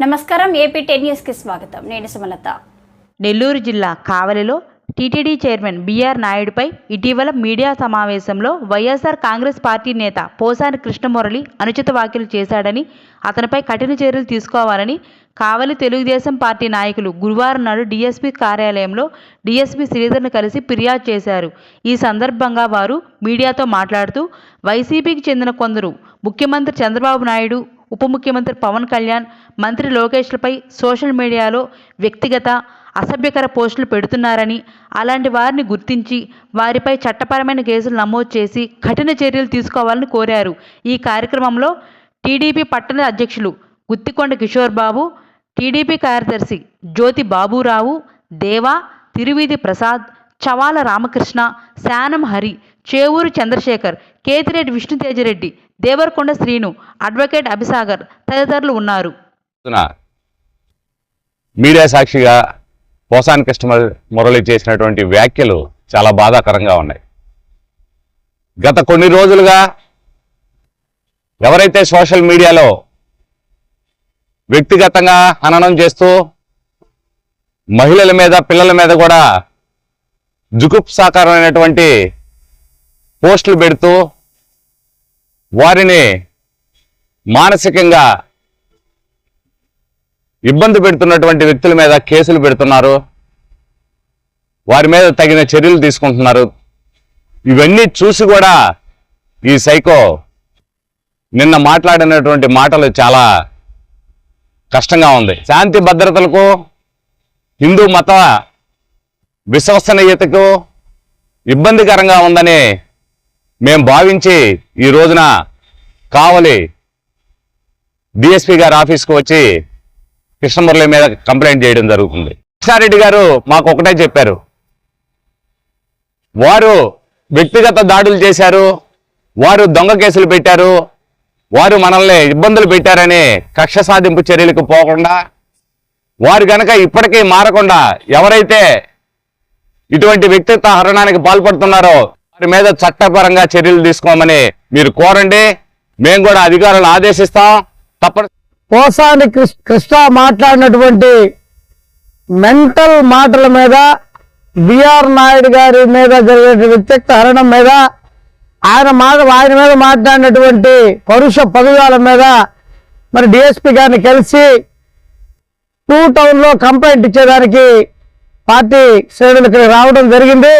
నమస్కారం AP ten న్యూస్కి స్వాగతం. నేను సుమలత. నెల్లూరు జిల్లా కావలిలో టీటీడీ చైర్మన్ బీఆర్ నాయుడుపై ఇటీవల మీడియా సమావేశంలో వైఎస్ఆర్ కాంగ్రెస్ పార్టీ నేత పోసాని కృష్ణమురళి అనుచిత వ్యాఖ్యలు చేశాడని అతనిపై కఠిన చర్యలు తీసుకోవాలని కావలి తెలుగుదేశం పార్టీ నాయకులు గురువారం నాడు డీఎస్పీ కార్యాలయంలో డీఎస్పీ శ్రీధర్ను కలిసి ఫిర్యాదు చేశారు. ఈ సందర్భంగా వారు మీడియాతో మాట్లాడుతూ వైసీపీకి చెందిన కొందరు ముఖ్యమంత్రి చంద్రబాబు నాయుడు ఉప ముఖ్యమంత్రి పవన్ కళ్యాణ్ మంత్రి లోకేష్లపై సోషల్ మీడియాలో వ్యక్తిగత అసభ్యకర పోస్టులు పెడుతున్నారని అలాంటి వారిని గుర్తించి వారిపై చట్టపరమైన కేసులు నమోదు చేసి కఠిన చర్యలు తీసుకోవాలని కోరారు. ఈ కార్యక్రమంలో టీడీపీ పట్టణ అధ్యక్షులు గుత్తికొండ కిషోర్ బాబు టీడీపీ కార్యదర్శి జ్యోతి బాబురావు దేవా తిరువీధి ప్రసాద్ చవాల రామకృష్ణ శానం హరి చేవూరు చంద్రశేఖర్ కేతిరెడ్డి విష్ణుతేజరెడ్డి దేవరకొండ శ్రీను అడ్వకేట్ అభిసాగర్ తదితరులు ఉన్నారు. మీడియా సాక్షిగా పోసాని కృష్ణమల్ మురళి చేసినటువంటి వ్యాఖ్యలు చాలా బాధాకరంగా ఉన్నాయి. గత కొన్ని రోజులుగా ఎవరైతే సోషల్ మీడియాలో వ్యక్తిగతంగా హననం చేస్తూ మహిళల మీద పిల్లల మీద కూడా జుగుప్సాకరమైనటువంటి పోస్టులు పెడుతూ వారిని మానసికంగా ఇబ్బంది పెడుతున్నటువంటి వ్యక్తుల మీద కేసులు పెడుతున్నారు. వారి మీద తగిన చర్యలు తీసుకుంటున్నారు. ఇవన్నీ చూసి కూడా ఈ సైకో నిన్న మాట్లాడినటువంటి మాటలు చాలా కష్టంగా ఉంది. శాంతి భద్రతలకు హిందూ మత విశ్వసనీయతకు ఇబ్బందికరంగా ఉందని మేము భావించి ఈ రోజున కావలి డిఎస్పీ గారి ఆఫీస్కి వచ్చి కృష్ణమురళి మీద కంప్లైంట్ చేయడం జరుగుతుంది. కృష్ణారెడ్డి గారు మాకు ఒకటే చెప్పారు. వారు వ్యక్తిగత దాడులు చేశారు. వారు దొంగ కేసులు పెట్టారు. వారు మనల్ని ఇబ్బందులు పెట్టారని కక్ష సాధింపు చర్యలకు పోకుండా వారు గనక ఇప్పటికీ మారకుండా ఎవరైతే ఇటువంటి వ్యక్తిత్వ హరణానికి పాల్పడుతున్నారో వారి మీద చట్టపరంగా చర్యలు తీసుకోమని మీరు కోరండి. మేము కూడా అధికారులను ఆదేశిస్తాం. తప్పని పోసాని కృష్ణ మాట్లాడినటువంటి మెంటల్ మాటల మీద బిఆర్ నాయుడు గారి మీద జరిగే వ్యక్తిత్వ హరణం మీద ఆయన మాట ఆయన మీద మాట్లాడినటువంటి పరుష పదవుల మీద మరి డిఎస్పి గారిని కలిసి టూ టౌన్లో కంప్లైంట్ ఇచ్చేదానికి పార్టీ శ్రేణులు ఇక్కడికి రావడం జరిగింది.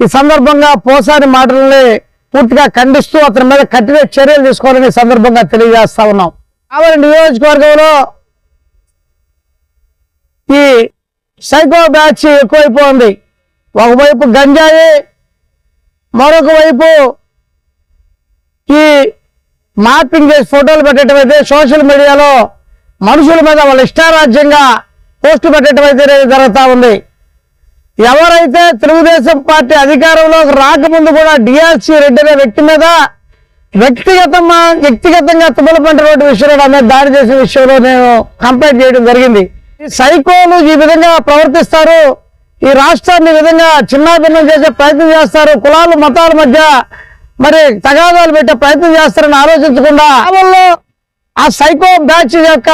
ఈ సందర్భంగా పోసాని మాటల్ని పూర్తిగా ఖండిస్తూ అతని మీద కఠిన చర్యలు తీసుకోవాలని సందర్భంగా తెలియజేస్తా ఉన్నాం. కావలి నియోజకవర్గంలో ఈ సైకో బ్యాచ్ ఎక్కువైపోయింది. ఒకవైపు గంజాయి మరొక వైపు ఈ మార్పింగ్ చేసి ఫోటోలు పెట్టడం అయితే సోషల్ మీడియాలో మనుషుల మీద వాళ్ళ ఇష్టారాజ్యంగా పోస్ట్ పెట్టడం అయితే జరుగుతూ ఉంది. ఎవరైతే తెలుగుదేశం పార్టీ అధికారంలోకి రాకముందు కూడా డిఆర్సి రెడ్డి అనే వ్యక్తి మీద వ్యక్తిగతంగా వ్యక్తిగతంగా తుమ్మలపంట రోడ్డు విషయంలో అనేది దాడి చేసిన విషయంలో నేను కంప్లైంట్ చేయడం జరిగింది. ఈ సైకోలు ఈ విధంగా ప్రవర్తిస్తారు ఈ రాష్ట్రాన్ని ఈ విధంగా చిన్నాభిన్నం చేసే ప్రయత్నం చేస్తారు కులాలు మతాల మధ్య మరి తగాదాలు పెట్టే ప్రయత్నం చేస్తారని ఆలోచించకుండా కేవలం ఆ సైకో బ్యాచ్ యొక్క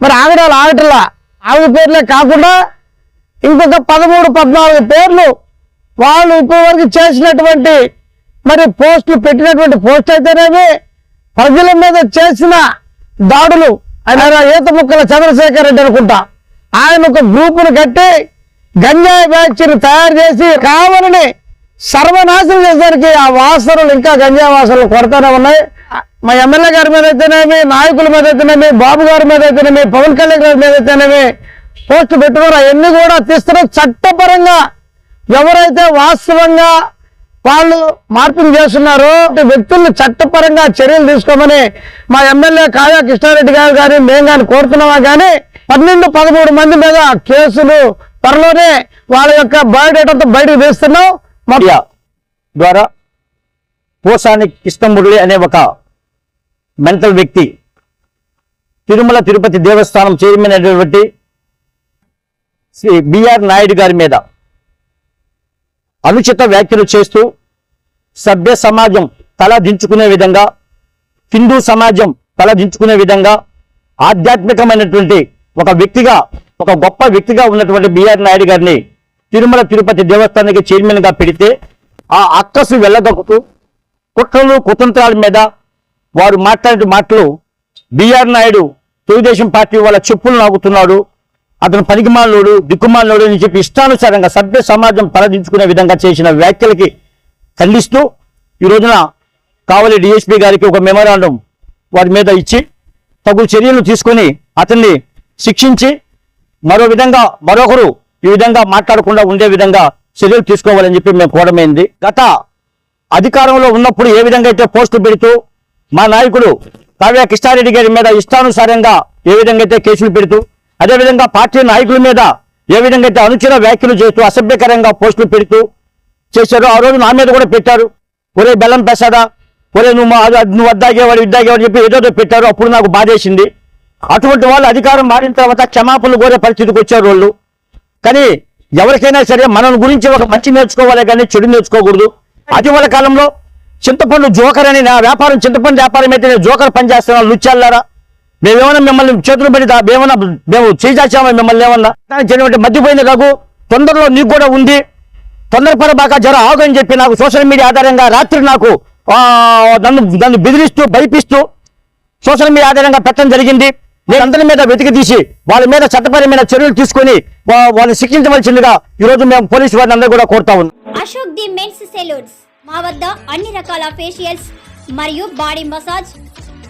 మరి ఆగడాలు ఆగటలా. ఆవిడ పేర్లే కాకుండా ఇంకొక పదమూడు పద్నాలుగు పేర్లు వాళ్ళు ఇప్పటివరకు చేసినటువంటి మరి పోస్టులు పెట్టినటువంటి పోస్ట్ అయితేనేమి ప్రజల మీద చేసిన దాడులు ఆయన ఈత ముక్కల చంద్రశేఖర్ రెడ్డి అనుకుంటా. ఆయన ఒక గ్రూపును కట్టి గంజాయి బ్యాచ్ని తయారు చేసి కావాలని సర్వనాశనం చేసేసరికి ఆ వాసనలు ఇంకా గంజాయి వాసనలు కొడతానే ఉన్నాయి. మా ఎమ్మెల్యే గారి మీద అయితేనేమి నాయకుల మీద అయితేనేమి బాబు గారి మీద అయితేనేమి పవన్ కళ్యాణ్ గారి మీద అయితేనేమి పోస్ట్ పెట్టుకున్నారు అవన్నీ కూడా తీస్తున్నారు చట్టపరంగా ఎవరైతే వాస్తవంగా వాళ్ళు మార్పింగ్ చేస్తున్నారు. వ్యక్తులను చట్టపరంగా చర్యలు తీసుకోమని మా ఎమ్మెల్యే కావ్య కృష్ణారెడ్డి గారు కానీ మేము కానీ కోరుతున్నామా కానీ పన్నెండు పదమూడు మంది మీద కేసులు త్వరలోనే వాళ్ళ యొక్క బయోడేటాతో బయటకు తీస్తున్నాం. మొత్తం ద్వారా పోసాని కృష్ణమురళి అనే ఒక మెంటల్ వ్యక్తి తిరుమల తిరుపతి దేవస్థానం చైర్మన్ అయినటువంటి శ్రీ బిఆర్ నాయుడు గారి మీద అనుచిత వ్యాఖ్యలు చేస్తూ సభ్య సమాజం తల దించుకునే విధంగా హిందూ సమాజం తల దించుకునే విధంగా ఆధ్యాత్మికమైనటువంటి ఒక వ్యక్తిగా ఒక గొప్ప వ్యక్తిగా ఉన్నటువంటి బిఆర్ నాయుడు గారిని తిరుమల తిరుపతి దేవస్థానానికి చైర్మన్గా పెడితే ఆ అక్కసు వెళ్ళగొక్కుతూ కుట్రలు కుతంత్రాల మీద వారు మాట్లాడే మాటలు బిఆర్ నాయుడు తెలుగుదేశం పార్టీ వాళ్ళ చెప్పులు నాగుతున్నాడు అతను పనికిమాలోడు దిక్కుమాలోడు అని చెప్పి ఇష్టానుసారంగా సభ్య సమాజం పరదించుకునే విధంగా చేసిన వ్యాఖ్యలకి ఖండిస్తూ ఈ రోజున కావలి డిఎస్పీ గారికి ఒక మెమోరాండం వారి మీద ఇచ్చి తగు చర్యలు తీసుకొని అతన్ని శిక్షించి మరో విధంగా మరొకరు ఈ విధంగా మాట్లాడకుండా ఉండే విధంగా చర్యలు తీసుకోవాలని చెప్పి మేము కోరమైంది గత అధికారంలో ఉన్నప్పుడు ఏ విధంగా అయితే పోస్టు పెడుతూ మా నాయకుడు కావ్య కృష్ణారెడ్డి గారి మీద ఇష్టానుసారంగా ఏ విధంగా అయితే కేసులు పెడుతూ అదేవిధంగా పార్టీ నాయకుల మీద ఏ విధంగా అయితే అనుచిత వ్యాఖ్యలు చేస్తూ అసభ్యకరంగా పోస్టులు పెడుతూ చేశారు ఆ రోజు నా మీద కూడా పెట్టారు. ఒరే బెల్లం పెసాదా ఒరే నువ్వు నువ్వు వద్దాగేవాడు ఇద్దాగేవాడు చెప్పి ఏదోదో పెట్టారు. అప్పుడు నాకు బాధేసింది. అటువంటి వాళ్ళు అధికారం మారిన తర్వాత క్షమాపణలు కోరే పరిస్థితికి వచ్చారు వాళ్ళు. కానీ ఎవరికైనా సరే మనం గురించి ఒక మంచి నేర్చుకోవాలి కానీ చెడు నేర్చుకోకూడదు. అతివల కాలంలో చింతపండు జోకర్ అని నా వ్యాపారం చింతపండు వ్యాపారం అయితే నేను జోకర్ పనిచేస్తున్నాను లుచ్చాలారా మేమేమన్నా మిమ్మల్ని చేతులు పెట్టి మేమన్నా మేము చేసామా మిమ్మల్ని ఏమన్నా? దానికి చెందినటువంటి కాకు తొందరలో నీకు కూడా ఉంది. తొందరపడబాక జర ఆగు అని చెప్పి నాకు సోషల్ మీడియా ఆధారంగా రాత్రి నాకు నన్ను నన్ను బెదిరిస్తూ భయపిస్తూ సోషల్ మీడియా ఆధారంగా పెట్టడం జరిగింది. నేను అందరి మీద వెతికి తీసి వాళ్ళ మీద చట్టపరమైన చర్యలు తీసుకొని వాళ్ళని శిక్షించవలసిందిగా ఈ రోజు మేము పోలీసు వారిని అందరూ కూడా కోరుతా ఉన్నాం. Ashok the men's salons. మా వద్ద అన్ని రకాల ఫేషియల్స్ మరియు బాడీ మసాజ్